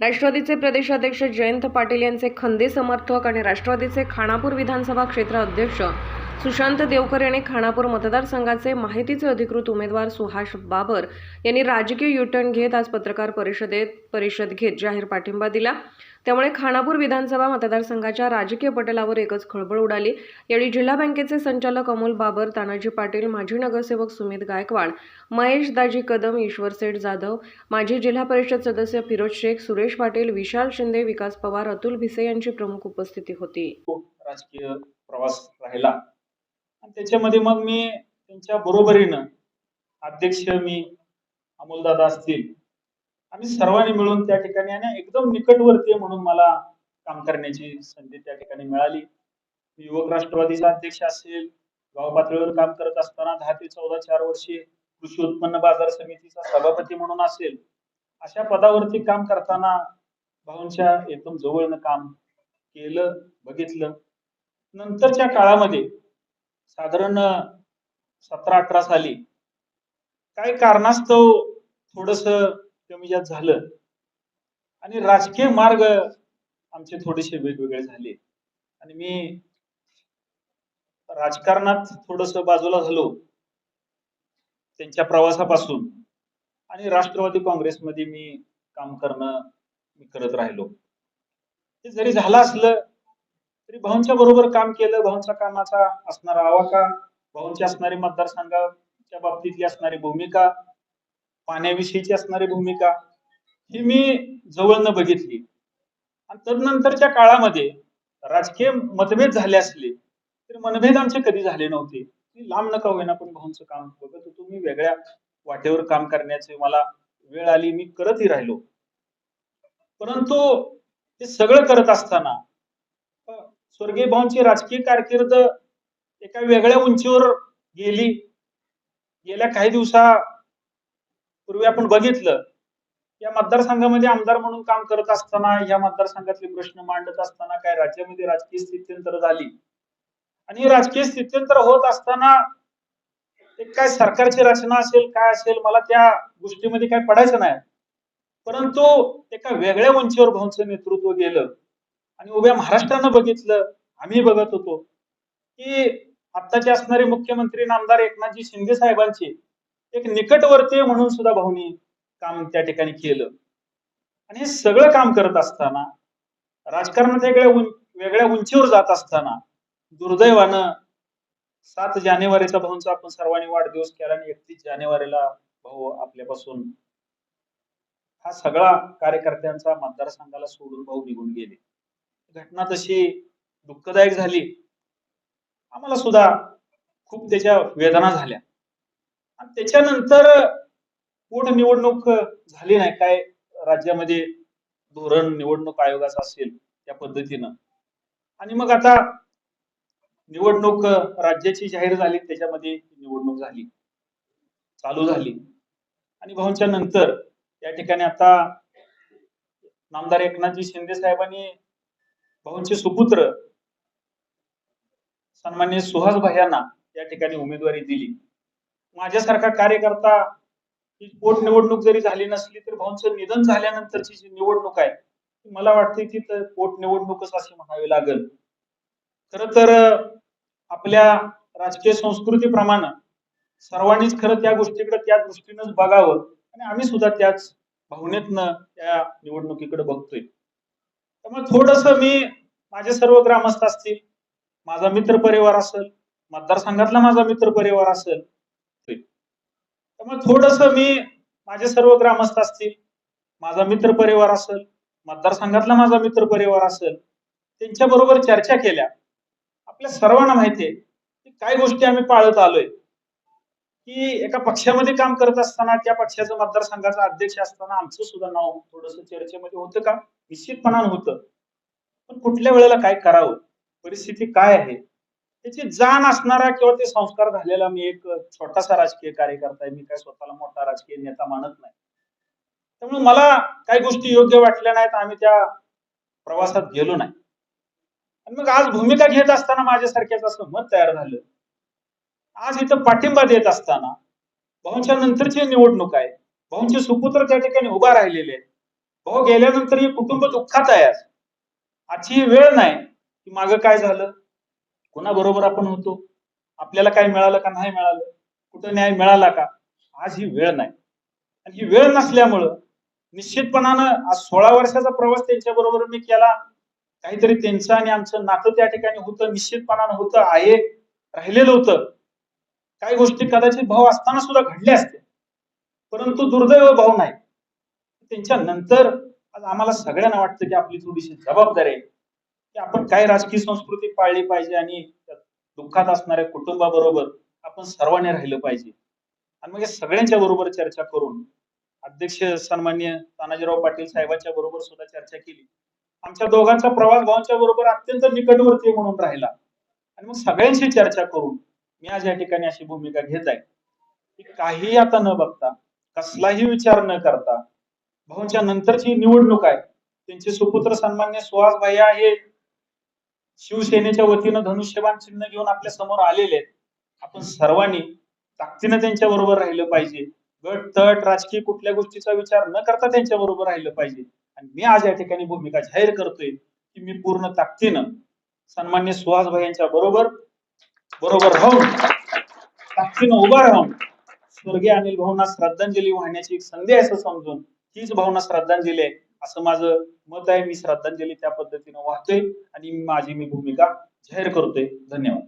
राष्ट्रवादीचे प्रदेशाध्यक्ष जयंत पाटील यांचे खंदे समर्थक आणि राष्ट्रवादीचे खानापूर विधानसभा क्षेत्र अध्यक्ष सुशांत देवकर यांनी खानापूर मतदारसंघाचे माहितीचे अधिकृत उमेदवार सुहास बाबर यांनी राजकीय युटर्न घेत आज पत्रकार परिषदेत परिषद घेत जाहीर पाठिंबा दिला. त्यामुळे खानापूर विधानसभा मतदारसंघाच्या राजकीय पटलावर एकच खळबळ उडाली. यावेळी जिल्हा बँकेचे संचालक अमोल बाबर तानाजी पाटील माजी नगरसेवक सुमित गायकवाड महेश दाजी कदम ईश्वर सेठ जाधव माजी जिल्हा परिषद सदस्य फिरोज शेख सुरेश पाटील विशाल शिंदे विकास पवार अतुल भिसे यांची प्रमुख उपस्थिती होती. राजकीय प्रवास राहिला. आणि त्याच्यामध्ये मग मी त्यांच्या बरोबरीनं अध्यक्ष मी अमोलदादा असतील आम्ही सर्वांनी मिळून त्या ठिकाणी आणि एकदम निकटवर्तीय म्हणून मला काम करण्याची संधी त्या ठिकाणी मिळाली. मी युवक राष्ट्रवादीचा अध्यक्ष असेल गाव पातळीवर काम करत असताना दहा ते चौदा चार वर्षे कृषी उत्पन्न बाजार समितीचा सभापती म्हणून असेल अशा पदावरती काम करताना भाऊंच्या एकदम जवळनं काम केलं बघितलं. नंतरच्या काळामध्ये साधारण सतरा अठरा साली काही कारणास्तव थोडस कमी जास्त झालं. आणि राजकीय मार्ग आमचे थोडेसे वेगवेगळे झाले. आणि मी राजकारणात थोडस बाजूला झालो. त्यांच्या प्रवासापासून. आणि राष्ट्रवादी काँग्रेसमध्ये मी काम करणं मी करत राहिलो. ते जरी झालं असलं तरी भाऊंच्या बरोबर काम केलं भाऊंच्या कामाचा असणारा आवाका भाऊंची असणारी मतदारसंघाच्या बाबतीतली असणारी भूमिका पाण्याविषयीची असणारी भूमिका ही मी जवळनं बघितली. आणि तदनंतरच्या काळामध्ये राजकीय मतभेद झाले असले तरी मनभेद आमचे कधी झाले नव्हते. मी लांब नका होईना पण भाऊंचं काम बघत होतो. मी वेगळ्या वाटेवर काम करण्याचे मला वेळ आली मी करतही राहिलो. परंतु ते सगळं करत असताना स्वर्गीय भाऊंची राजकीय कारकीर्द एका वेगळ्या उंचीवर गेली. गेल्या काही दिवसापूर्वी आपण बघितलं या मतदारसंघामध्ये आमदार म्हणून काम करत असताना या मतदारसंघातले प्रश्न मांडत असताना काय राज्यामध्ये राजकीय स्थित्यंतर झाली? आणि राजकीय स्थित्यंतर होत असताना एक काय सरकारची रचना असेल काय असेल मला त्या गोष्टीमध्ये काय पडायचं नाही. परंतु एका वेगळ्या उंचीवर भाऊंचं नेतृत्व गेलं. आणि उभ्या महाराष्ट्रानं बघितलं आम्ही बघत होतो. की आत्ताचे असणारे मुख्यमंत्री नामदार एकनाथजी शिंदे साहेबांचे एक निकटवर्तीय म्हणून सुद्धा भाऊनी काम त्या ठिकाणी केलं. आणि हे सगळं काम करत असताना राजकारणात वेगळ्या उं- वेगळ्या उंचीवर जात असताना दुर्दैवानं सात जानेवारीचा भाऊंचा आपण सर्वांनी वाढदिवस केला आणि एकतीस जानेवारीला भाऊ आपल्यापासून हा सगळा कार्यकर्त्यांचा मतदारसंघाला सोडून भाऊ निघून गेले. घटना तशी दुःखदायक झाली. आम्हाला सुद्धा खूप त्याच्या वेदना झाल्या. आणि त्याच्यानंतर पोटनिवडणूक झाली नाही. काय राज्यामध्ये धोरण निवडणूक आयोगाचं असेल त्या पद्धतीनं. आणि मग आता निवडणूक राज्याची जाहीर झाली. त्याच्यामध्ये निवडणूक झाली. चालू झाली. आणि भाऊंच्या नंतर या ठिकाणी आता नामदार एकनाथजी शिंदे साहेबांनी भाऊंचे सुपुत्र सन्मान्य सुहास भैयांना या ठिकाणी उमेदवारी दिली. माझ्यासारखा कार्यकर्ता ही पोटनिवडणूक जरी झाली नसली तर भाऊंचं निधन झाल्यानंतरची जी निवडणूक आहे ती मला वाटते ती तर पोटनिवडणूकच अशी म्हणावी लागेल. खर तर आपल्या राजकीय संस्कृतीप्रमाणे सर्वांनीच खरं त्या गोष्टीकडे त्या दृष्टीनंच बघावं आणि आम्ही सुद्धा त्याच भावनेतनं त्या निवडणुकीकडे बघतोय. मग थोडस मी माझे सर्व ग्रामस्थ असतील माझा मित्र परिवार असेल मतदारसंघातला माझा मित्र परिवार असेल त्यामुळे थोडस मी माझे सर्व ग्रामस्थ असतील माझा मित्र परिवार असेल मतदारसंघातला माझा मित्र परिवार असेल त्यांच्या बरोबर चर्चा केल्या. आपल्या सर्वांना माहितीये की काय गोष्टी आम्ही पाळत आलोय. की एका पक्षामध्ये काम करत असताना त्या पक्षाचं मतदारसंघाचा अध्यक्ष असताना आमचं सुद्धा नाव थोडस चर्चेमध्ये होतं का? निश्चितपणानं होतं. पण कुठल्या वेळेला काय करावं? परिस्थिती काय आहे? त्याची जाण असणारा किंवा ते संस्कार झालेला मी एक छोटासा राजकीय कार्यकर्ता आहे. मी काय स्वतःला मोठा राजकीय नेता मानत नाही. त्यामुळे मला काही गोष्टी योग्य वाटल्या नाहीत. आम्ही त्या प्रवासात गेलो नाही. आणि मग आज भूमिका घेत असताना माझ्यासारख्याच असं मत तयार झालं. आज इथं पाठिंबा देत असताना भाऊंच्या नंतरची निवडणूक आहे. भाऊंचे सुपुत्र त्या ठिकाणी उभा राहिलेले आहेत. भाऊ गेल्यानंतर हे कुटुंब दुःखात आहे आज. आजची वेळ नाही की मागं काय झालं कोणाबरोबर आपण होतो आपल्याला काय मिळालं का नाही मिळालं कुठं न्याय मिळाला का आज ही वेळ नाही. आणि ही वेळ नसल्यामुळं निश्चितपणानं आज सोळा वर्षाचा प्रवास त्यांच्या बरोबर मी केला. काहीतरी त्यांचं आणि आमचं नातं त्या ठिकाणी होतं निश्चितपणानं होतं आहे राहिलेलं होतं. काही गोष्टी कदाचित भाव असताना सुद्धा घडल्या असते. परंतु दुर्दैव भाव नाही. त्यांच्या नंतर आज आम्हाला सगळ्यांना वाटतं की आपली थोडीशी जबाबदारी आहे. की आपण काय राजकीय संस्कृती पाळली पाहिजे आणि दुःखात असणाऱ्या कुटुंबाबरोबर आपण सर्वांनी राहिलं पाहिजे. आणि मग सगळ्यांच्या बरोबर चर्चा करून अध्यक्ष सन्मान्य तानाजीराव पाटील साहेबांच्या बरोबर सुद्धा चर्चा केली. आमच्या दोघांचा प्रवास भावांच्या बरोबर अत्यंत निकटवर्ती म्हणून राहिला. आणि मग सगळ्यांशी चर्चा करून मी आज या ठिकाणी अशी भूमिका घेत आहे. की काही आता न बघता कसलाही विचार न करता भाऊंच्या नंतरची निवडणूक आहे. त्यांचे सुपुत्र सन्मान्य सुहास भैया हे शिवसेनेच्या वतीनं धनुष्यबाण चिन्ह घेऊन आपल्यासमोर आलेले आहेत. आपण सर्वांनी ताकदीनं त्यांच्या बरोबर राहिलं पाहिजे. गट तट राजकीय कुठल्या गोष्टीचा विचार न करता त्यांच्या बरोबर राहिलं पाहिजे. आणि मी आज या ठिकाणी भूमिका जाहीर करतोय की मी पूर्ण ताकदीनं सन्मान्य सुहास भाई यांच्या बरोबर बरोबर राहून ताकदीनं उभा राहून स्वर्गीय अनिल भाऊंना श्रद्धांजली वाहण्याची एक संधी आहे असं समजून हीच भावना श्रद्धांजली आहे. असं माझं मत आहे. मी श्रद्धांजली त्या पद्धतीनं वाहतोय आणि माझी मी भूमिका जाहीर करतोय. धन्यवाद.